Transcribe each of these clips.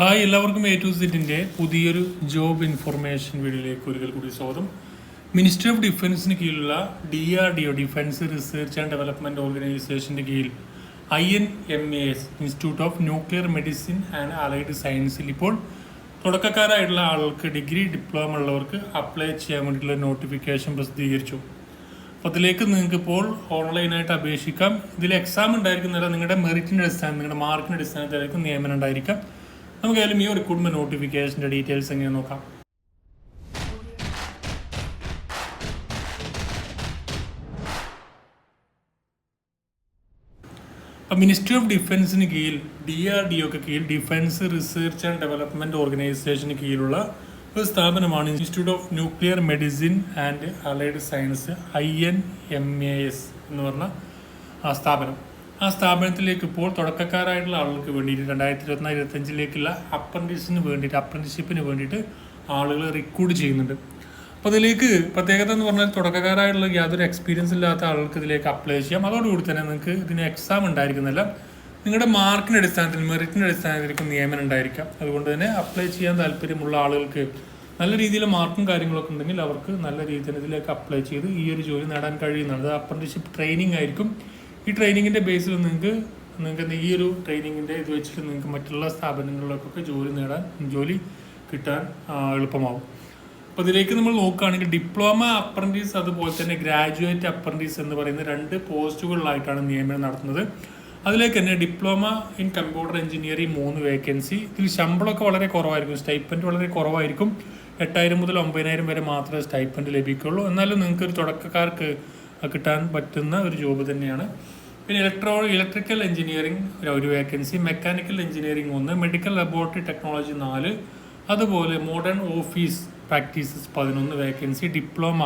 Hi എല്ലാവർക്കും A to സെറ്റിന്റെ പുതിയൊരു ജോബ് ഇൻഫർമേഷൻ വീഡിയോയിലേക്ക് ഒരിക്കൽ കൂടി സ്വാഗതം. മിനിസ്ട്രി ഓഫ് ഡിഫൻസിന് കീഴിലുള്ള D R D O defence research and development ഓർഗനൈസേഷന്റെ കീഴിൽ I N M A S institute of nuclear medicine and allied സയൻസിൽ ഇപ്പോൾ തുടക്കക്കാരായിട്ടുള്ള ആൾക്ക് ഡിഗ്രി ഡിപ്ലോമ ഉള്ളവർക്ക് അപ്ലൈ ചെയ്യാൻ വേണ്ടിയിട്ടുള്ള നോട്ടിഫിക്കേഷൻ പ്രസിദ്ധീകരിച്ചു. അപ്പോൾ അതിലേക്ക് നിങ്ങൾക്ക് ഇപ്പോൾ ഓൺലൈനായിട്ട് അപേക്ഷിക്കാം. ഇതിൽ എക്സാം ഉണ്ടായിരിക്കുന്നില്ല നിങ്ങളുടെ മെറിറ്റിന്റെ അടിസ്ഥാനം നിങ്ങളുടെ മാർക്കിന്റെ അടിസ്ഥാനത്തിലായിരിക്കും നിയമനം ഉണ്ടായിരിക്കാം നമുക്ക് ഈ ഒരു റിക്രൂട്ട്മെന്റ് നോട്ടിഫിക്കേഷന്റെ ഡീറ്റെയിൽസ് എങ്ങനെ നോക്കാം? മിനിസ്ട്രി ഓഫ് ഡിഫൻസിന് കീഴിൽ ഡി ആർ ഡി ഒക്കെ കീഴിൽ ഡിഫൻസ് റിസർച്ച് ആൻഡ് ഡെവലപ്മെന്റ് ഓർഗനൈസേഷന് കീഴിലുള്ള ഒരു സ്ഥാപനമാണ് institute of nuclear medicine and allied science I N M A S എന്ന് പറഞ്ഞ സ്ഥാപനം. ആ സ്ഥാപനത്തിലേക്ക് ഇപ്പോൾ തുടക്കക്കാരായിട്ടുള്ള ആളുകൾക്ക് വേണ്ടിയിട്ട് രണ്ടായിരത്തി ഇരുപത്തിനാല് ഇരുപത്തഞ്ചിലേക്കുള്ള അപ്രന്റീസിന് വേണ്ടിയിട്ട് അപ്രന്റീഷിപ്പിന് വേണ്ടിയിട്ട് ആളുകൾ റിക്രൂട്ട് ചെയ്യുന്നുണ്ട്. അപ്പോൾ ഇതിലേക്ക് പ്രത്യേകത എന്ന് പറഞ്ഞാൽ തുടക്കക്കാരായിട്ടുള്ള യാതൊരു എക്സ്പീരിയൻസ് ഇല്ലാത്ത ആളുകൾക്ക് ഇതിലേക്ക് അപ്ലൈ ചെയ്യാം. അതോടുകൂടി തന്നെ നിങ്ങൾക്ക് ഇതിന് എക്സാം ഉണ്ടായിരിക്കുന്നില്ല നിങ്ങളുടെ മാർക്കിന്റെ അടിസ്ഥാനത്തിൽ മെറിറ്റിന്റെ അടിസ്ഥാനത്തിലേക്ക് നിയമനം ഉണ്ടായിരിക്കാം. അതുകൊണ്ട് തന്നെ അപ്ലൈ ചെയ്യാൻ താല്പര്യമുള്ള ആളുകൾക്ക് നല്ല രീതിയിൽ മാർക്കും കാര്യങ്ങളൊക്കെ ഉണ്ടെങ്കിൽ അവർക്ക് നല്ല രീതിയിൽ ഇതിലേക്ക് അപ്ലൈ ചെയ്ത് ഈ ഒരു ജോലി നേടാൻ കഴിയുന്നതാണ്. അത് അപ്രന്റീഷിപ്പ് ട്രെയിനിങ് ആയിരിക്കും. ഈ ട്രെയിനിങ്ങിന്റെ ബേസിൽ നിങ്ങൾക്ക് നിങ്ങൾക്ക് ഈ ഒരു ട്രെയിനിങ്ങിന്റെ ഇത് വെച്ചിട്ട് നിങ്ങൾക്ക് മറ്റുള്ള സ്ഥാപനങ്ങളിലേക്കൊക്കെ ജോലി നേടാൻ ജോലി കിട്ടാൻ എളുപ്പമാവും. അപ്പോൾ ഇതിലേക്ക് നമ്മൾ നോക്കുകയാണെങ്കിൽ ഡിപ്ലോമ അപ്രന്റീസ് അതുപോലെ തന്നെ ഗ്രാജുവേറ്റ് അപ്രന്റീസ് എന്ന് പറയുന്ന രണ്ട് പോസ്റ്റുകളിലായിട്ടാണ് നിയമനം നടത്തുന്നത്. അതിലേക്ക് തന്നെ ഡിപ്ലോമ ഇൻ കമ്പ്യൂട്ടർ എഞ്ചിനീയറിംഗ് മൂന്ന് വേക്കൻസി ഇതിൽ ശമ്പളമൊക്കെ വളരെ കുറവായിരിക്കും സ്റ്റൈപ്പൻഡ് വളരെ കുറവായിരിക്കും. എട്ടായിരം മുതൽ ഒമ്പതിനായിരം വരെ മാത്രമേ സ്റ്റൈപ്പൻഡ് ലഭിക്കുള്ളൂ. എന്നാലും നിങ്ങൾക്ക് ഒരു തുടക്കക്കാർക്ക് കിട്ടാൻ പറ്റുന്ന ഒരു ജോബ് തന്നെയാണ്. പിന്നെ ഇലക്ട്രോ ഇലക്ട്രിക്കൽ എഞ്ചിനീയറിംഗ് ഒരു വേക്കൻസി മെക്കാനിക്കൽ എഞ്ചിനീയറിംഗ് ഒന്ന് മെഡിക്കൽ ലബോറട്ടറി ടെക്നോളജി നാല് അതുപോലെ മോഡേൺ ഓഫീസ് പ്രാക്ടീസസ് പതിനൊന്ന് വേക്കൻസി ഡിപ്ലോമ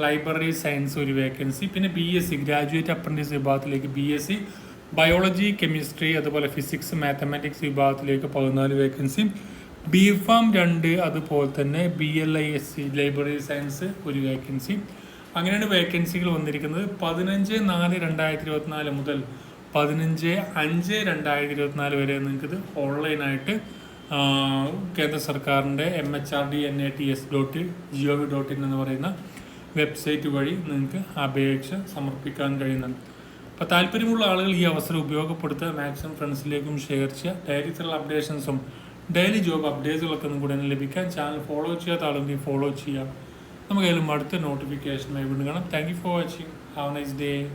ലൈബ്രറി സയൻസ് ഒരു വേക്കൻസി പിന്നെ B S C graduate apprentice വിഭാഗത്തിലേക്ക് B S C biology chemistry അതുപോലെ ഫിസിക്സ് മാത്തമാറ്റിക്സ് വിഭാഗത്തിലേക്ക് പതിനാല് വേക്കൻസി ബി ഫാം രണ്ട് അതുപോലെ തന്നെ B L I S C library science ഒരു വേക്കൻസി അങ്ങനെയാണ് വേക്കൻസികൾ വന്നിരിക്കുന്നത്. പതിനഞ്ച് നാല് രണ്ടായിരത്തി ഇരുപത്തിനാല് മുതൽ പതിനഞ്ച് അഞ്ച് രണ്ടായിരത്തി ഇരുപത്തിനാല് വരെ നിങ്ങൾക്കിത് ഓൺലൈനായിട്ട് കേന്ദ്ര സർക്കാരിന്റെ M H R D N A T S dot G O V dot in എന്ന് പറയുന്ന വെബ്സൈറ്റ് വഴി നിങ്ങൾക്ക് അപേക്ഷ സമർപ്പിക്കാൻ കഴിയുന്നുണ്ട്. അപ്പോൾ താല്പര്യമുള്ള ആളുകൾ ഈ അവസരം ഉപയോഗപ്പെടുത്തുക. മാക്സിമം ഫ്രണ്ട്സിലേക്കും ഷെയർ ചെയ്യുക. ഡെയിലി തരുള്ള അപ്ഡേഷൻസും ഡെയിലി ജോബ് അപ്ഡേറ്റ്സുകളൊക്കെ ഒന്നും കൂടെ ലഭിക്കാൻ ചാനൽ ഫോളോ ചെയ്യാത്ത ആളുകൾ ഫോളോ ചെയ്യാം നമുക്കായാലും അടുത്ത നോട്ടിഫിക്കേഷനുമായി വീണ്ടും കാണാം. Thank you for watching have nice day